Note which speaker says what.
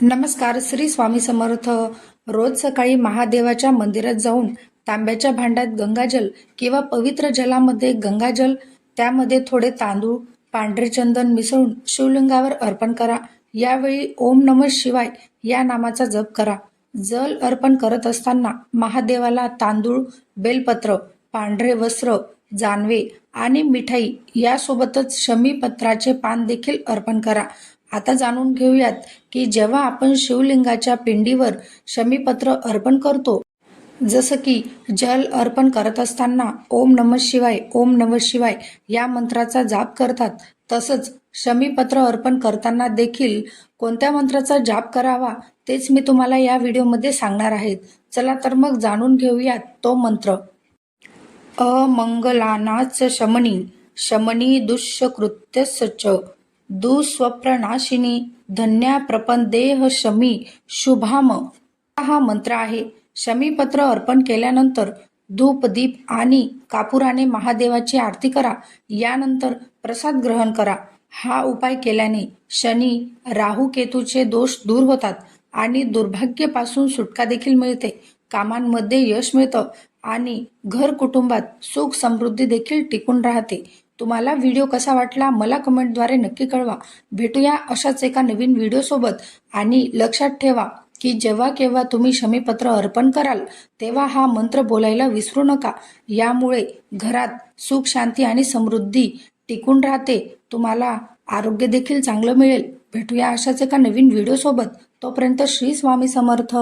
Speaker 1: नमस्कार श्री स्वामी समर्थ. रोज सकाळी महादेवाच्या मंदिरात जाऊन तांब्याच्या भांड्यात गंगाजल किंवा पवित्र जलामध्ये गंगाजल त्यामध्ये थोडे तांदूळ पांढरे चंदन मिसळून शिवलिंगावर अर्पण करा. यावेळी ओम नम शिवाय या नामाचा जप करा. जल अर्पण करत असताना महादेवाला तांदूळ बेलपत्र पांढरे वस्त्र जानवे आणि मिठाई यासोबतच शमीपत्राचे पान देखील अर्पण करा. आता जाणून घेऊयात की जेव्हा आपण शिवलिंगाच्या पिंडीवर शमीपत्र अर्पण करतो जसं की जल अर्पण करत असताना ओम नम शिवाय ओम नम शिवाय या मंत्राचा जाप करतात तसंच शमीपत्र अर्पण करताना देखील कोणत्या मंत्राचा जाप करावा तेच मी तुम्हाला या व्हिडिओमध्ये सांगणार आहेत. चला तर मग जाणून घेऊयात तो मंत्र. अमंगलानाच शमनी शमनी दुष्यकृत्यस च. दुस्वप्ननाशिनी धन्या प्रपंदेह शमी शुभाम. हा मंत्र आहे. शमीपत्र अर्पण केल्यानंतर धूप दीप आणि कापुराने महादेवाची आरती करा. यानंतर प्रसाद ग्रहण करा. हा उपाय केल्याने शनी राहू केतूचे दोष दूर होतात आणि दुर्भाग्यापासून सुटका देखील मिळते. कामांमध्ये यश मिळतं. आणि घर कुटुंबात सुख समृद्धी देखील टिकून राहते. तुम्हाला व्हिडिओ कसा वाटला मला कमेंटद्वारे नक्की कळवा. भेटूया अशाच एका नवीन व्हिडिओसोबत आणि लक्षात ठेवा की जेव्हा केव्हा तुम्ही शमीपत्र अर्पण कराल तेव्हा हा मंत्र बोलायला विसरू नका. यामुळे घरात सुख शांती आणि समृद्धी टिकून राहते. तुम्हाला आरोग्य देखील चांगलं मिळेल. भेटूया अशाच एका नवीन व्हिडिओसोबत तोपर्यंत श्री स्वामी समर्थ.